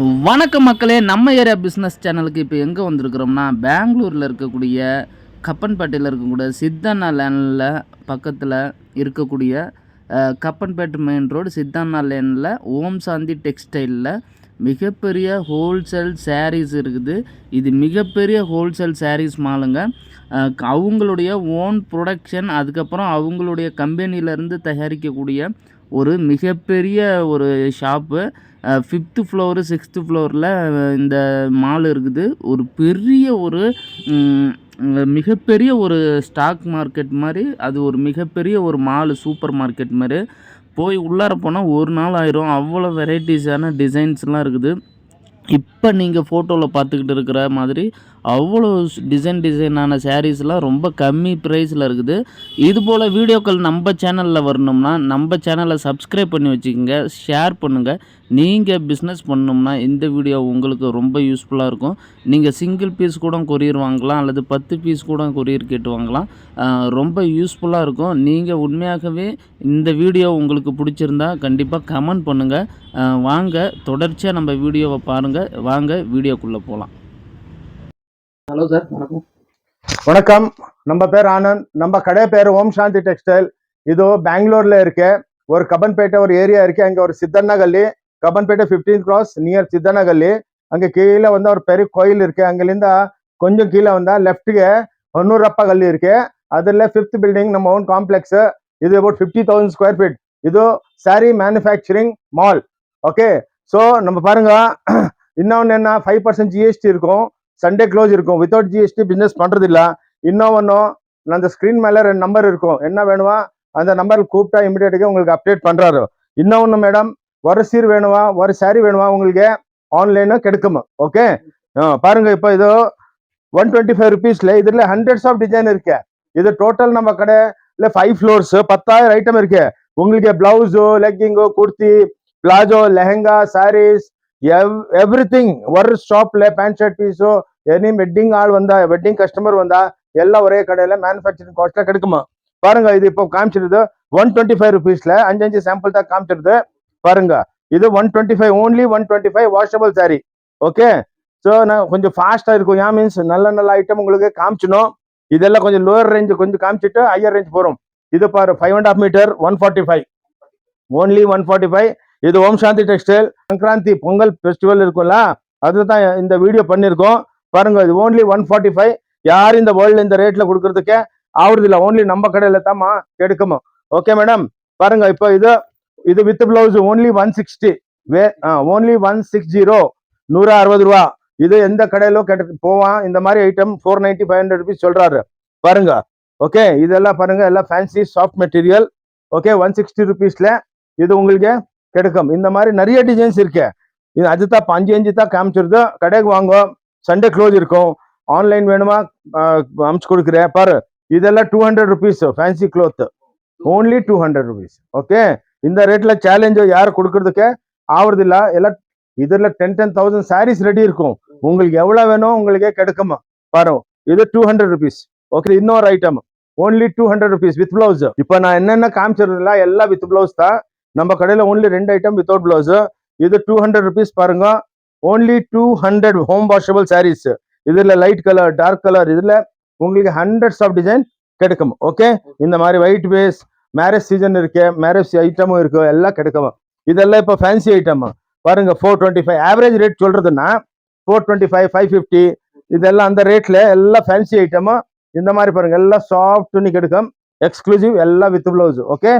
வணக்கம் மக்களே நம்ம ஏரியா பிஸ்னஸ் சேனலுக்கு இப்போ எங்கே வந்திருக்கிறோம்னா பெங்களூரில் இருக்கக்கூடிய கப்பன்பேட்டையில் இருக்கக்கூடிய சித்தண்ணா லேனில் பக்கத்தில் இருக்கக்கூடிய கப்பன்பேட்டு கப்பன்பேட்டை மெயின் ரோடு சித்தண்ணா லேனில் ஓம் சாந்தி டெக்ஸ்டைலில் மிகப்பெரிய ஹோல்சேல் சாரீஸ் இருக்குது. இது மிகப்பெரிய ஹோல்சேல் சாரீஸ் மாலுங்க. அவங்களுடைய ஓன் ப்ரொடக்ஷன் அதுக்கப்புறம் அவங்களுடைய கம்பெனியிலேருந்து தயாரிக்கக்கூடிய ஒரு மிகப்பெரிய ஒரு ஷாப்பு. ஃபிஃப்த்து ஃப்ளோரு சிக்ஸ்த்து ஃப்ளோரில் இந்த மால் இருக்குது. ஒரு பெரிய ஒரு மிகப்பெரிய ஒரு ஸ்டாக் மார்க்கெட் மாதிரி. அது ஒரு மிகப்பெரிய ஒரு மால் சூப்பர் மார்க்கெட் மாதிரி. போய் உள்ளார போனால் ஒரு நாள் ஆயிரும். அவ்வளோ வெரைட்டிஸான டிசைன்ஸ்லாம் இருக்குது. இப்போ நீங்கள் ஃபோட்டோவில் பார்த்துக்கிட்டு இருக்கிற மாதிரி அவ்வளோ டிசைன் டிசைனான சாரீஸ்லாம் ரொம்ப கம்மி ப்ரைஸில் இருக்குது. இது போல் வீடியோக்கள் நம்ம சேனலில் வரணும்னா நம்ம சேனலை சப்ஸ்கிரைப் பண்ணி வச்சுக்கோங்க ஷேர் பண்ணுங்கள் நீங்கள் பிஸ்னஸ் பண்ணணும்னா இந்த வீடியோ உங்களுக்கு ரொம்ப யூஸ்ஃபுல்லாக இருக்கும். நீங்கள் சிங்கிள் பீஸ் கூட கொரியர் வாங்கலாம் அல்லது பத்து பீஸ் கூட கொரியர் கேட்டு வாங்கலாம். ரொம்ப யூஸ்ஃபுல்லாக இருக்கும். நீங்கள் உண்மையாகவே இந்த வீடியோ உங்களுக்கு பிடிச்சிருந்தா கண்டிப்பாக கமெண்ட் பண்ணுங்கள் வாங்க தொடர்ச்சியாக நம்ம வீடியோவை பாருங்கள் வாங்க வீடியோக்குள்ளே போகலாம் ஹலோ சார் வணக்கம். வணக்கம். நம்ம பேர் ஆனந்த். நம்ம கடை பேர் ஓம் சாந்தி டெக்ஸ்டைல். இது பெங்களூர்ல இருக்கு. ஒரு கபன்பேட்டை ஒரு ஏரியா இருக்கு. அங்க ஒரு Siddannagalli. Cubbonpet fifteen cross near Siddannagalli. அங்க கீழே வந்து ஒரு பெரிய கோயில் இருக்கு. அங்கேருந்து கொஞ்சம் கீழே வந்தா லெஃப்ட்டுக்கு ஹொன்னூரப்பா கல்லி இருக்கு. அதுல ஃபிஃப்த் பில்டிங் நம்ம ஓன் காம்ப்ளெக்ஸ் இது about fifty thousand square feet இது sari manufacturing mall okay so நம்ம பாருங்க. இன்னொன்று என்ன? ஃபைவ் பர்சன்ட் ஜிஎஸ்டி இருக்கும். சண்டே க்ளோஸ் இருக்கும். வித்தவுட் ஜிஎஸ்டி பிஸ்னஸ் பண்ணுறதில்ல இன்னும் ஒன்றும் அந்த ஸ்க்ரீன் மேலே ரெண்டு நம்பர் இருக்கும். என்ன வேணுமா? அந்த நம்பர் கூப்பிட்டா இமிடியேட்டுக்கு உங்களுக்கு அப்டேட் பண்ணுறாரு இன்னும் ஒன்று மேடம் ஒரு சீர் வேணுமா? ஒரு சாரி வேணுமா? உங்களுக்கு ஆன்லைனும் கெடுக்குமா? ஓகே பாருங்க இப்போ இது ஒன் டுவெண்ட்டி ஃபைவ் ருபீஸ்ல இதில் ஹண்ட்ரட்ஸ் ஆஃப் டிசைன் இருக்கு. இது டோட்டல் நம்ம கடையில் ஃபைவ் ஃப்ளோர்ஸ் பத்தாயிரம் ஐட்டம் இருக்கு. உங்களுக்கு blouse legging kurti palazzo lehenga saris everything ஒரு ஷாப்ல பேண்ட் ஷர்ட் பீஸோ எனி வெட்டிங் ஆள் வந்தா வெட்டிங் கஸ்டமர் வந்தா எல்லாம் ஒரே கடையில மேனுஃபேக்சரிங் காஸ்ட்ல கிடைக்குமா? பாருங்க இது இப்போ காமிச்சிருது. ஒன் டுவெண்ட்டி ஃபைவ் ருபீஸ்ல அஞ்சு அஞ்சு சாம்பிள் தான் காமிச்சிருது. பாருங்க இது one twenty five only one twenty five washable sari okay so நான் கொஞ்சம் ஃபாஸ்டா இருக்கும். ஏன் மீன்ஸ் நல்ல நல்ல ஐட்டம் உங்களுக்கு காமிச்சணும் இதெல்லாம் கொஞ்சம் லோவர் ரேஞ்ச் கொஞ்சம் காமிச்சிட்டு ஹையர் ரேஞ்ச் போறோம். இது பாரு five and half meter one forty five only one forty five இது ஓம் சாந்தி டெக்ஸ்டைல். சங்கராந்தி பொங்கல் ஃபெஸ்டிவல் இருக்கும்ல அதுதான் இந்த வீடியோ பண்ணியிருக்கோம். பாருங்க இது ஓன்லி ஒன் ஃபார்ட்டி ஃபைவ் யார் இந்த வேர்ல்டு இந்த ரேட்ல கொடுக்கறதுக்கே ஆகுறது இல்லை. ஓன்லி நம்ம கடையில் தாம்மா கிடைக்குமா ஓகே மேடம் பாருங்க இப்போ இது இது with blouse only one sixty way only one six zero நூறு அறுபது ரூபா. இது எந்த கடையிலும் கெட்டு போவான். இந்த மாதிரி item four ninety five hundred rupees சொல்றாரு. பாருங்க ஓகே இதெல்லாம் பாருங்க எல்லாம் fancy soft material okay one sixty ருபீஸ்ல இது உங்களுக்கு கிடைக்கும். இந்த மாதிரி நிறைய டிசைன்ஸ் இருக்கு. இது அதுதான் இப்போ அஞ்சு அஞ்சு தான் காமிச்சிருது. கடைக்கு வாங்க. சண்டே க்ளோஸ் இருக்கும். ஆன்லைன் வேணுமா? அமுச்சு கொடுக்குறேன். பாரு. இதெல்லாம் two hundred rupees fancy cloth only two hundred rupees okay இந்த ரேட்டில் சேலஞ்சோ யார் கொடுக்கறதுக்கு? ஆவறதில்ல. எல்லாம் இதில் ten ten thousand saris ready இருக்கும். உங்களுக்கு எவ்வளோ வேணும் உங்களுக்கே கிடைக்குமா? பாரு. இது டூ ஹண்ட்ரட் ருபீஸ் ஓகே இன்னொரு item only two hundred rupees with blouse இப்போ நான் என்னென்ன காமிச்சிருந்தா எல்லாம் வித் பிளவுஸ் தான். நம்ம கடையில் ஓன்லி ரெண்டு ஐட்டம் வித்தவுட் பிளவுஸ் இது டூ ஹண்ட்ரட் ருபீஸ் பாருங்க. Only two hundred home washable saris இதில் லைட் கலர் டார்க் கலர் இதில் உங்களுக்கு ஹண்ட்ரட்ஸ் ஆஃப் டிசைன் கிடைக்கும். ஓகே இந்த மாதிரி ஒயிட் பேஸ் மேரேஜ் சீசன் இருக்கு மேரேஜ் ஐட்டமும் இருக்கு எல்லாம் கிடைக்கும். இதெல்லாம் இப்போ ஃபேன்சி ஐட்டம் பாருங்க four twenty five average rate சொல்றதுன்னா four twenty five five fifty இதெல்லாம் அந்த ரேட்ல எல்லாம் ஃபேன்சி ஐட்டமும் இந்த மாதிரி பாருங்க எல்லாம் சாஃப்ட் துணி கிடைக்கும். எக்ஸ்க்ளூசிவ் எல்லாம் வித் பிளவுஸ் ஓகே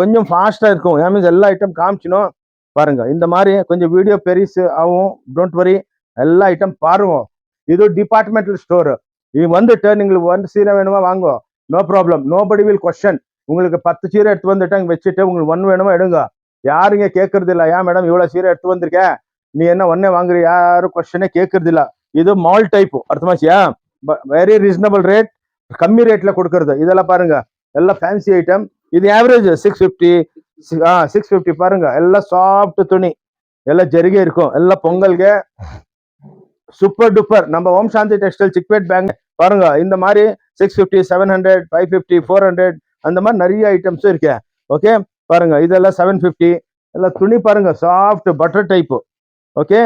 கொஞ்சம் ஃபாஸ்டா இருக்கும். ஐ மீன்ஸ் எல்லா ஐட்டம் காமிச்சினோம் பாருங்க இந்த மாதிரி கொஞ்சம் வீடியோ பெருசு ஆகும். டோன்ட் வரி எல்லா ஐட்டம் பாருவோம். இது டிபார்ட்மெண்டல் ஸ்டோரு இது வந்துட்டு நீங்கள் வந்து சீரை வேணுமா வாங்குவோம் no problem nobody will question உங்களுக்கு பத்து சீரை எடுத்து வந்துட்டாங்க வச்சுட்டு உங்களுக்கு ஒன் வேணுமா எடுங்க. யாருங்க கேட்கறது இல்லை. ஏன் மேடம் இவ்வளவு சீரை எடுத்து வந்திருக்கேன் நீ என்ன ஒன்னே வாங்குற? யாரும் கொஸ்டினே கேட்கறது இல்லை. இது மால் டைப் அர்த்தமாச்சியா வெரி ரீசனபிள் ரேட் கம்மி ரேட்ல கொடுக்கறது. இதெல்லாம் பாருங்க. எல்லாம் ஃபேன்சி ஐட்டம் இது average six fifty ah six fifty பாருங்க. எல்லாம் சாஃப்ட் துணி எல்லாம் ஜெருகே இருக்கும். எல்லாம் பொங்கலுக்கு சூப்பர் டூப்பர் நம்ம ஓம் சாந்தி டெக்ஸ்டைல் சிக்பேட் பேங்க். பாருங்க இந்த மாதிரி six fifty seven hundred five fifty four hundred அந்த மாதிரி நிறைய ஐட்டம்ஸும் இருக்கு. ஓகே பாருங்க இதெல்லாம் செவன் ஃபிஃப்டி எல்லாம் துணி பாருங்க soft butter type okay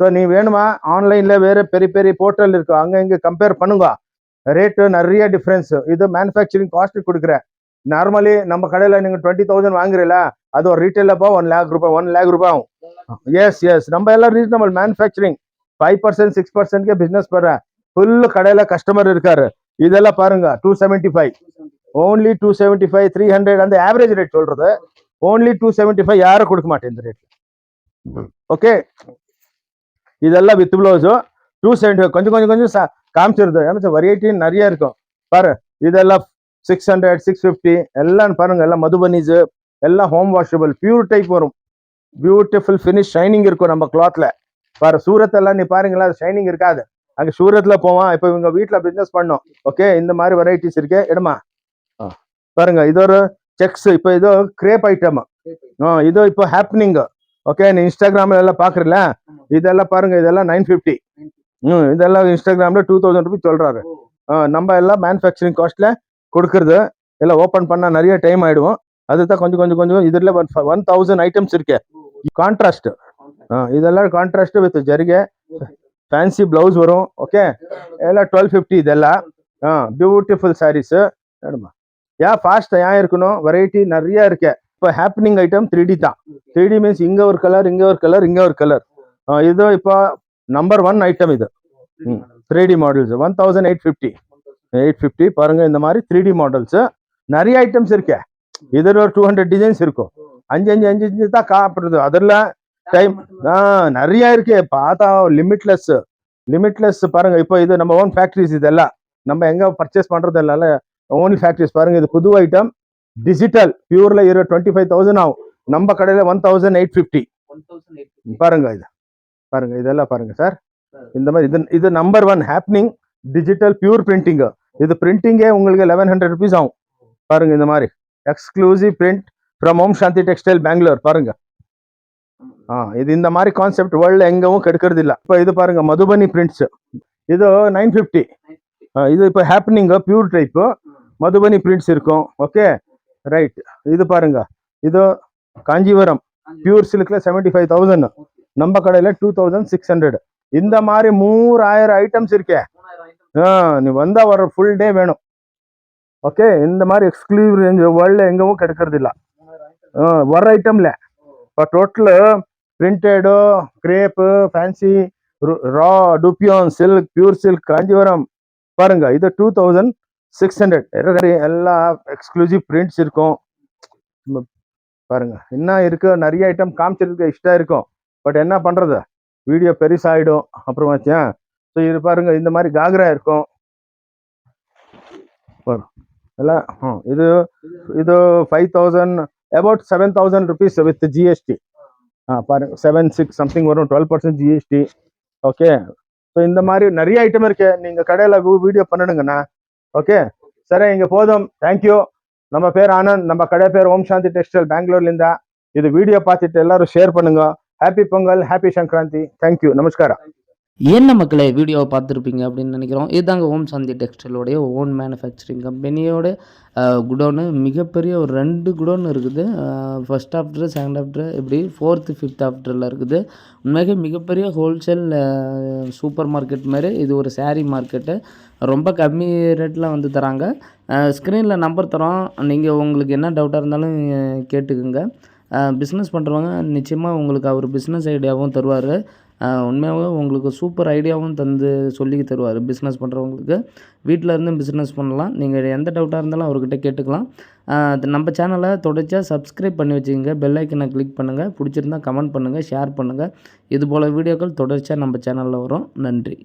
so நீ வேணுமா? ஆன்லைனில் வேறு பெரிய பெரிய போர்ட்டல் இருக்கும் அங்கே இங்கே கம்பேர் பண்ணுங்க. ரேட்டு நிறைய டிஃப்ரென்ஸ் இது மேனுஃபேக்சரிங் காஸ்ட் கொடுக்குறேன். நார்மலி நம்ம கடையில் நீங்கள் டுவெண்ட்டி தௌசண்ட் வாங்குறீல அது ஒரு ரீட்டைலப்போ ஒன் லேக் ரூபாய் ஒன் லேக் ரூபாய் ஆகும். எஸ் எஸ் நம்ம எல்லாம் reasonable manufacturing five percent six பர்சன்ட்கே business பண்ணுறேன் ஃபுல் கடையில் கஸ்டமர் இருக்காரு. இதெல்லாம் பாருங்க two seventy five only two seventy five three hundred அந்த ஆவரேஜ் ரேட் சொல்றது. ஓன்லி டூ செவன்ட்டி ஃபைவ் யாரும் கொடுக்க மாட்டேன் இந்த ரேட் ஓகே இதெல்லாம் with blouse two seventy five கொஞ்சம் கொஞ்சம் கொஞ்சம் சா- காமிச்சிருது. ஏன்னா வெரைட்டி நிறைய இருக்கும். பாரு இதெல்லாம் சிக்ஸ் ஹண்ட்ரட் சிக்ஸ் ஃபிஃப்டி எல்லாம் பாருங்க எல்லாம் மதுபனிஸ் எல்லாம் ஹோம் வாஷபிள் பியூர் டைப் வரும். பியூட்டிஃபுல் ஃபினிஷ் ஷைனிங் இருக்கும் நம்ம கிளாத்ல பாரு சூரத் எல்லாம் நீ பாருங்களா ஷைனிங் இருக்காது. அங்க சூரத்ல போவான் இப்போ இவங்க வீட்ல பிசினஸ் பண்ணோம். ஓகே இந்த மாதிரி வெரைட்டிஸ் இருக்கு இடமா ஆ, பாருங்க இது ஒரு செக்ஸ் இப்போ இது கிரேப் ஐட்டம் இது இப்போ ஹாப்பனிங் ஓகே நீ இன்ஸ்டாகிராம்ல எல்லாம் பாக்குறல? இதெல்லாம் பாருங்க இதெல்லாம் நைன் ஃபிஃப்டி ம் இதெல்லாம் இன்ஸ்டாகிராம்ல டூ தௌசண்ட் ருபீஸ் சொல்றாரு. ஆ, நம்ம எல்லாம் மேனுஃபேக்சரிங் காஸ்ட்ல கொடுக்குறது எல்லாம் ஓப்பன் பண்ணால் நிறைய டைம் ஆகிடுவோம் அதுதான் கொஞ்சம் கொஞ்சம் கொஞ்சம் இதில் ஒன் ஒன் தௌசண்ட் ஐட்டம்ஸ் இருக்கு. கான்ட்ராஸ்ட் இதெல்லாம் கான்ட்ராஸ்ட் வித் ஜரிகை ஃபேன்சி ப்ளவுஸ் வரும் ஓகே எல்லாம் டுவெல் ஃபிஃப்டி இதெல்லாம். ஆ பியூட்டிஃபுல் சாரீஸு வேணுமா ஏன் ஃபாஸ்ட் ஏன் இருக்கணும்? வெரைட்டி நிறைய இருக்கு. இப்போ ஹேப்பனிங் ஐட்டம் த்ரீ டி தான். த்ரீ டி மீன்ஸ் இங்கே ஒரு கலர் இங்கே ஒரு கலர் இங்கே ஒரு கலர் இது இப்போ நம்பர் ஒன் ஐட்டம் இது. Three D models one thousand eight fifty eight fifty பாருங்க இந்த மாதிரி த்ரீ டி மாடல்ஸ் நிறைய ஐட்டம்ஸ் இருக்கு. இதில் ஒரு டூ ஹண்ட்ரட் டிசைன்ஸ் இருக்கும். அஞ்சு அஞ்சு அஞ்சு அஞ்சு தான் காப்பிடுது அதெல்லாம் டைம் ஆ நிறைய இருக்கு. பார்த்தா லிமிட்லெஸ் லிமிட்லெஸ் பாருங்க. இப்போ இது நம்ம ஓன் ஃபேக்டரிஸ் இதெல்லாம். நம்ம எங்க பர்ச்சேஸ் பண்றது இல்ல. ஓன் ஃபேக்டரிஸ் பாருங்க. இது புது ஐட்டம் டிஜிட்டல் பியூர்ல இரு டுவெண்ட்டி ஃபைவ் தௌசண்ட் ஆகும். நம்ம கடையில ஒன் தௌசண்ட் எயிட் ஃபிஃப்டி பாருங்க இது. பாருங்க. இதெல்லாம் பாருங்க சார் இந்த மாதிரி இது இது number one happening digital pure printing இது பிரிண்டிங்கே உங்களுக்கு லெவன் ஹண்ட்ரட் ருபீஸ் ஆகும். பாருங்க இந்த மாதிரி. Exclusive print from Om Shanti textile Bangalore பாருங்க. ஆ இது இந்த மாதிரி கான்செப்ட் வேர்ல்டு எங்கவும் கெடுக்கிறது இல்லை. இப்போ இது பாருங்க மதுபனி பிரிண்ட்ஸ் இது நைன் ஃபிஃப்டி இது இப்போ happening pure type Madhubani prints இருக்கும். ஓகே ரைட் இது பாருங்க. இது காஞ்சிபுரம். பியூர் சில்க்ல செவன்டி ஃபைவ் தௌசண்ட் நம்ம கடையில் டூ தௌசண்ட் சிக்ஸ் ஹண்ட்ரட் இந்த மாதிரி மூணாயிரம் ஐட்டம்ஸ் இருக்கே. நீ வந்தால் வர ஃபுல் டே வேணும். ஓகே இந்த மாதிரி எக்ஸ்க்ளூசிவ் ரேஞ்ச் வேர்ல்ட்ல எங்கவும் கிடைக்கிறதில்ல. ஆ, வர ஐட்டம்ல இப்போ total printed crepe fancy raw dupion silk pure silk Kanchipuram. பாருங்க இது டூ தௌசண்ட் சிக்ஸ் ஹண்ட்ரட் எல்லா எக்ஸ்க்ளூசிவ் பிரிண்ட்ஸ் இருக்கும். பாருங்க என்ன இருக்கு? நிறைய ஐட்டம் காமிச்சிருக்க இஷ்டம் இருக்கும். பட் என்ன பண்றது? வீடியோ பெருசாகிடும் அப்புறம் வச்சேன் ஸோ இது பாருங்க இந்த மாதிரி காக்ரா இருக்கும். பாரு. எல்லாம் இது இது five thousand about seven thousand rupees with GST ah பாருங்க செவன் சிக்ஸ் சம்திங் வரும் twelve percent GST okay so இந்த மாதிரி நிறைய ஐட்டம் இருக்கு. நீங்க கடையில வீடியோ பண்ணணுங்கண்ணா ஓகே சரி இங்க போதும். தேங்க்யூ நம்ம பேர் ஆனந்த். நம்ம கடை பேர் ஓம் சாந்தி டெக்ஸ்டைல் பெங்களூர்லிಂದ இது வீடியோ பார்த்துட்டு எல்லாரும் ஷேர் பண்ணுங்க. Happy Pongal happy Sankranti. Thank you நமஸ்காரம். என்ன மக்களை வீடியோவை பார்த்துருப்பீங்க அப்படின்னு நினைக்கிறோம். இதுதாங்க ஓம் சாந்தி டெக்ஸ்டைலோடைய ஓன் மேனுஃபேக்சரிங் கம்பெனியோட குடோனு. மிகப்பெரிய ஒரு ரெண்டு குடோன் இருக்குது. ஃபர்ஸ்ட் ஆஃப்டர் செகண்ட் ஆஃப்டர் இப்படி ஃபோர்த்து ஃபிஃப்த் ஆஃப்டரில் இருக்குது. உண்மையாக மிகப்பெரிய ஹோல்சேல் சூப்பர் மார்க்கெட் மாதிரி. இது ஒரு சேரீ மார்க்கெட்டு ரொம்ப கம்மி ரேட்டில் வந்து தராங்க. ஸ்க்ரீனில் நம்பர் தரோம். நீங்கள் உங்களுக்கு என்ன டவுட்டாக இருந்தாலும் கேட்டுக்குங்க. பிஸ்னஸ் பண்ணுறவங்க நிச்சயமாக உங்களுக்கு அவர் பிஸ்னஸ் ஐடியாவும் தருவார். உண்மையாகவே உங்களுக்கு சூப்பர் ஐடியாவும் தந்து சொல்லி தருவார் பிஸ்னஸ் பண்ணுறவங்களுக்கு வீட்டில் இருந்தும் பிஸ்னஸ் பண்ணலாம். நீங்கள் எந்த டவுட்டாக இருந்தாலும் அவர்கிட்ட கேட்டுக்கலாம். அது நம்ம சேனலை தொடர்ச்சியாக சப்ஸ்கிரைப் பண்ணி வச்சுக்கோங்க. பெல் ஐக்கனை கிளிக் பண்ணுங்கள் பிடிச்சிருந்தா கமெண்ட் பண்ணுங்கள் ஷேர் பண்ணுங்கள் இது போல் வீடியோக்கள் தொடர்ச்சியாக நம்ம சேனலில் வரும். நன்றி.